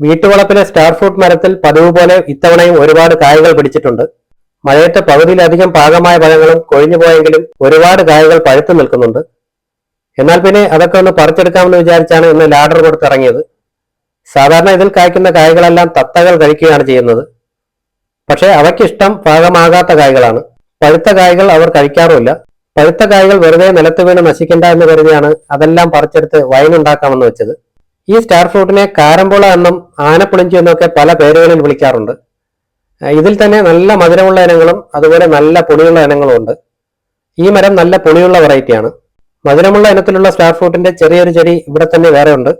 വീട്ടുവളപ്പിലെ star fruit മരത്തിൽ പതിവ് പോലെ ഇത്തവണയും ഒരുപാട് കായകൾ പിടിച്ചിട്ടുണ്ട്. മഴയത്ത് പകുതിയിലധികം പാകമായ പഴങ്ങളും കൊഴിഞ്ഞുപോയെങ്കിലും ഒരുപാട് കായകൾ പഴുത്തു നിൽക്കുന്നുണ്ട്. എന്നാൽ പിന്നെ അതൊക്കെ ഒന്ന് പറിച്ചെടുക്കാമെന്ന് വിചാരിച്ചാണ് ഇന്ന് ലാഡർ കൊടുത്തിറങ്ങിയത് സാധാരണ ഇതിൽ കായ്ക്കുന്ന കായകളെല്ലാം തത്തകൾ കഴിക്കുകയാണ് ചെയ്യുന്നത്. പക്ഷേ അവയ്ക്കിഷ്ടം പാകമാകാത്ത കായകളാണ്. പഴുത്ത കായകൾ അവർ കഴിക്കാറുമില്ല. പഴുത്ത കായകൾ വെറുതെ നിലത്ത് വീണ് നശിക്കണ്ട എന്ന് കരുതിയാണ് അതെല്ലാം പറിച്ചെടുത്ത് വൈൻ ഉണ്ടാക്കാമെന്ന് വെച്ചത്. ഈ സ്റ്റാർ ഫ്രൂട്ടിനെ കാരംബോള എന്നും ആനപ്പുളിഞ്ചി എന്നൊക്കെ പല പേരുകളിൽ വിളിക്കാറുണ്ട്. ഇതിൽ തന്നെ നല്ല മധുരമുള്ള ഇനങ്ങളും അതുപോലെ നല്ല പുളിയുള്ള ഇനങ്ങളും ഉണ്ട്. ഈ മരം നല്ല പുളിയുള്ള വെറൈറ്റിയാണ് മധുരമുള്ള ഇനത്തിലുള്ള സ്റ്റാർ ഫ്രൂട്ടിന്റെ ചെറിയൊരു ചെടി ഇവിടെ തന്നെ വേറെ ഉണ്ട്.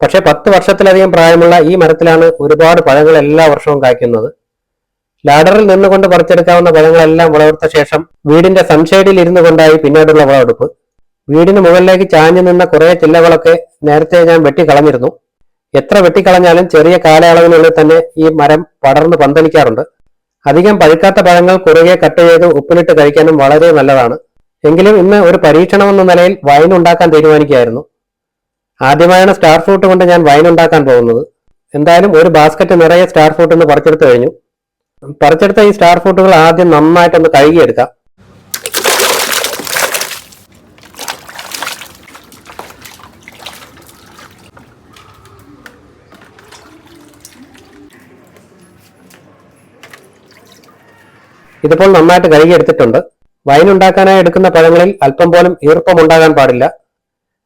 പക്ഷേ പത്ത് വർഷത്തിലധികം പ്രായമുള്ള ഈ മരത്തിലാണ് ഒരുപാട് പഴങ്ങൾ എല്ലാ വർഷവും കായ്ക്കുന്നത്. ലാഡറിൽ നിന്നുകൊണ്ട് പറിച്ചെടുക്കാവുന്ന പഴങ്ങളെല്ലാം വിളവെടുത്ത ശേഷം വീടിന്റെ സൺഷൈഡിൽ ഇരുന്നു കൊണ്ടായി പിന്നീടുള്ള വിളവെടുപ്പ്. വീടിന് മുകളിലേക്ക് ചാഞ്ഞു നിന്ന കുറേ ചില്ലകളൊക്കെ നേരത്തെ ഞാൻ വെട്ടിക്കളഞ്ഞിരുന്നു. എത്ര വെട്ടിക്കളഞ്ഞാലും ചെറിയ കാലയളവിനുള്ളിൽ തന്നെ ഈ മരം പടർന്ന് പന്തലിക്കാറുണ്ട്. അധികം പഴുക്കാത്ത പഴങ്ങൾ കുറുകെ കട്ട് ചെയ്ത് ഉപ്പിലിട്ട് കഴിക്കാനും വളരെ നല്ലതാണ്. എങ്കിലും ഇന്ന് ഒരു പരീക്ഷണം എന്ന നിലയിൽ വൈൻ ഉണ്ടാക്കാൻ തീരുമാനിക്കുകയായിരുന്നു. ആദ്യമായാണ് സ്റ്റാർ ഫ്രൂട്ട് കൊണ്ട് ഞാൻ വൈൻ ഉണ്ടാക്കാൻ പോകുന്നത്. എന്തായാലും ഒരു ബാസ്ക്കറ്റ് നിറയെ സ്റ്റാർ ഫ്രൂട്ട് എന്ന് പറിച്ചെടുത്തു കഴിഞ്ഞു. പറിച്ചെടുത്ത ഈ സ്റ്റാർ ഫ്രൂട്ടുകൾ ആദ്യം നന്നായിട്ടൊന്ന് കഴുകിയെടുക്കാം. ഇതിപ്പോൾ നന്നായിട്ട് കഴുകി എടുത്തിട്ടുണ്ട് വൈൻ ഉണ്ടാക്കാനായി എടുക്കുന്ന പഴങ്ങളിൽ അല്പം പോലും ഈർപ്പം ഉണ്ടാകാൻ പാടില്ല.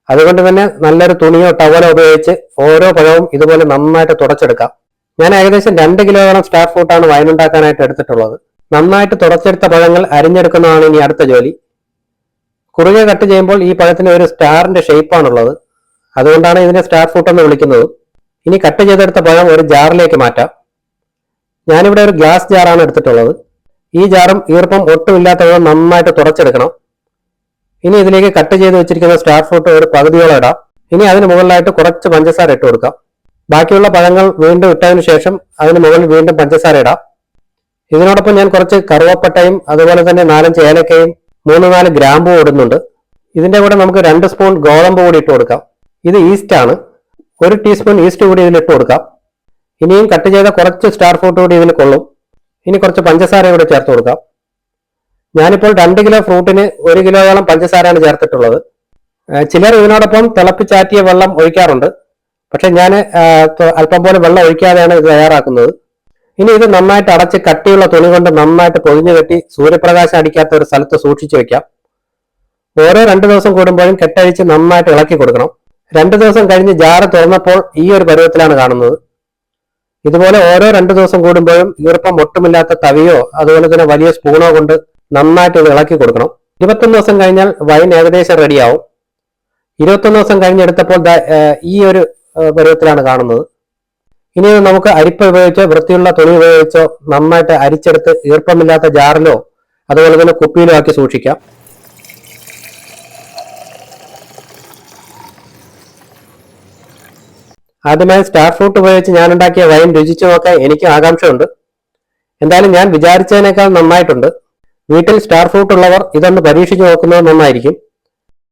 അതുകൊണ്ട് തന്നെ നല്ലൊരു തുണിയോ ടവലോ ഉപയോഗിച്ച് ഓരോ പഴവും ഇതുപോലെ നന്നായിട്ട് തുടച്ചെടുക്കാം. ഞാൻ ഏകദേശം രണ്ട് കിലോഗ്രാം സ്റ്റാർ ഫ്രൂട്ടാണ് വൈൻ ഉണ്ടാക്കാനായിട്ട് എടുത്തിട്ടുള്ളത്. നന്നായിട്ട് തുടച്ചെടുത്ത പഴങ്ങൾ അരിഞ്ഞെടുക്കുന്നതാണ് ഇനി അടുത്ത ജോലി. കുറുകെ കട്ട് ചെയ്യുമ്പോൾ ഈ പഴത്തിന് ഒരു സ്റ്റാറിന്റെ ഷേപ്പാണുള്ളത് അതുകൊണ്ടാണ് ഇതിനെ സ്റ്റാർ ഫ്രൂട്ട് എന്ന് വിളിക്കുന്നത്. ഇനി കട്ട് ചെയ്തെടുത്ത പഴം ഒരു ജാറിലേക്ക് മാറ്റാം. ഞാനിവിടെ ഒരു ഗ്ലാസ് ജാറാണ് എടുത്തിട്ടുള്ളത്. ഈ ജാറും ഈർപ്പം ഒട്ടുമില്ലാത്തവ നന്നായിട്ട് തുടച്ചെടുക്കണം. ഇനി ഇതിലേക്ക് കട്ട് ചെയ്ത് വെച്ചിരിക്കുന്ന സ്റ്റാർ ഫ്രൂട്ട് ഒരു പകുതിയോളം ഇടാം. ഇനി അതിന് മുകളിലായിട്ട് കുറച്ച് പഞ്ചസാര ഇട്ട് കൊടുക്കാം. ബാക്കിയുള്ള പഴങ്ങൾ വീണ്ടും ഇട്ടതിനു ശേഷം അതിന് മുകളിൽ വീണ്ടും പഞ്ചസാര ഇടാം. ഇതിനോടൊപ്പം ഞാൻ കുറച്ച് കറുവപ്പട്ടയും അതുപോലെ തന്നെ നാലഞ്ച് ഏലക്കയും മൂന്ന് നാല് ഗ്രാമ്പും ഇടുന്നുണ്ട്. ഇതിന്റെ കൂടെ നമുക്ക് രണ്ട് സ്പൂൺ ഗോതമ്പ് കൂടി ഇട്ട് കൊടുക്കാം. ഇത് ഈസ്റ്റ് ആണ്. ഒരു ടീസ്പൂൺ ഈസ്റ്റ് കൂടി ഇതിൽ ഇട്ട് കൊടുക്കാം. ഇനിയും കട്ട് ചെയ്ത കുറച്ച് സ്റ്റാർ ഫ്രൂട്ട് കൂടി ഇതിൽ കൊള്ളും. ഇനി കുറച്ച് പഞ്ചസാര കൂടെ ചേർത്ത് കൊടുക്കാം. ഞാനിപ്പോൾ രണ്ട് കിലോ ഫ്രൂട്ടിന് ഒരു കിലോയോളം പഞ്ചസാരയാണ് ചേർത്തിട്ടുള്ളത്. ചിലർ ഇതിനോടൊപ്പം തിളപ്പിച്ചാറ്റിയ വെള്ളം ഒഴിക്കാറുണ്ട്. പക്ഷെ ഞാൻ അല്പം പോലെ വെള്ളം ഒഴിക്കാതെയാണ് ഇത് തയ്യാറാക്കുന്നത്. ഇനി ഇത് നന്നായിട്ട് അടച്ച് കട്ടിയുള്ള തുണി കൊണ്ട് നന്നായിട്ട് പൊതിഞ്ഞു കെട്ടി സൂര്യപ്രകാശം അടിക്കാത്ത ഒരു സ്ഥലത്ത് സൂക്ഷിച്ചു വെക്കാം. ഓരോ രണ്ട് ദിവസം കൂടുമ്പോഴും കെട്ടഴിച്ച് നന്നായിട്ട് ഇളക്കി കൊടുക്കണം. രണ്ട് ദിവസം കഴിഞ്ഞ് ജാറ് തുറന്നപ്പോൾ ഈ ഒരു പരുവത്തിലാണ് കാണുന്നത്. ഇതുപോലെ ഓരോ രണ്ട് ദിവസം കൂടുമ്പോഴും ഈർപ്പം ഒട്ടുമില്ലാത്ത തവിയോ അതുപോലെ തന്നെ വലിയ സ്പൂണോ കൊണ്ട് നന്നായിട്ട് ഇത് ഇളക്കി കൊടുക്കണം. ഇരുപത്തൊന്ന് ദിവസം കഴിഞ്ഞാൽ വൈൻ ഏകദേശം റെഡിയാവും ഇരുപത്തൊന്ന് ദിവസം കഴിഞ്ഞെടുത്തപ്പോൾ ഈ ഒരു പരുവത്തിലാണ് കാണുന്നത്. ഇനി നമുക്ക് അരിപ്പ ഉപയോഗിച്ചോ വൃത്തിയുള്ള തുണി ഉപയോഗിച്ചോ നന്നായിട്ട് അരിച്ചെടുത്ത് ഈർപ്പമില്ലാത്ത ജാറിലോ അതുപോലെ തന്നെ കുപ്പിയിലോ ആക്കി സൂക്ഷിക്കാം. ആദ്യമായി സ്റ്റാർ ഫ്രൂട്ട് ഉപയോഗിച്ച് ഞാൻ ഉണ്ടാക്കിയ വൈൻ രുചിച്ചു നോക്കാൻ എനിക്ക് ആകാംക്ഷയുണ്ട്. എന്തായാലും ഞാൻ വിചാരിച്ചതിനേക്കാൾ നന്നായിട്ടുണ്ട്. വീട്ടിൽ സ്റ്റാർ ഫ്രൂട്ട് ഉള്ളവർ ഇതൊന്ന് പരീക്ഷിച്ചു നോക്കുന്നത് നന്നായിരിക്കും.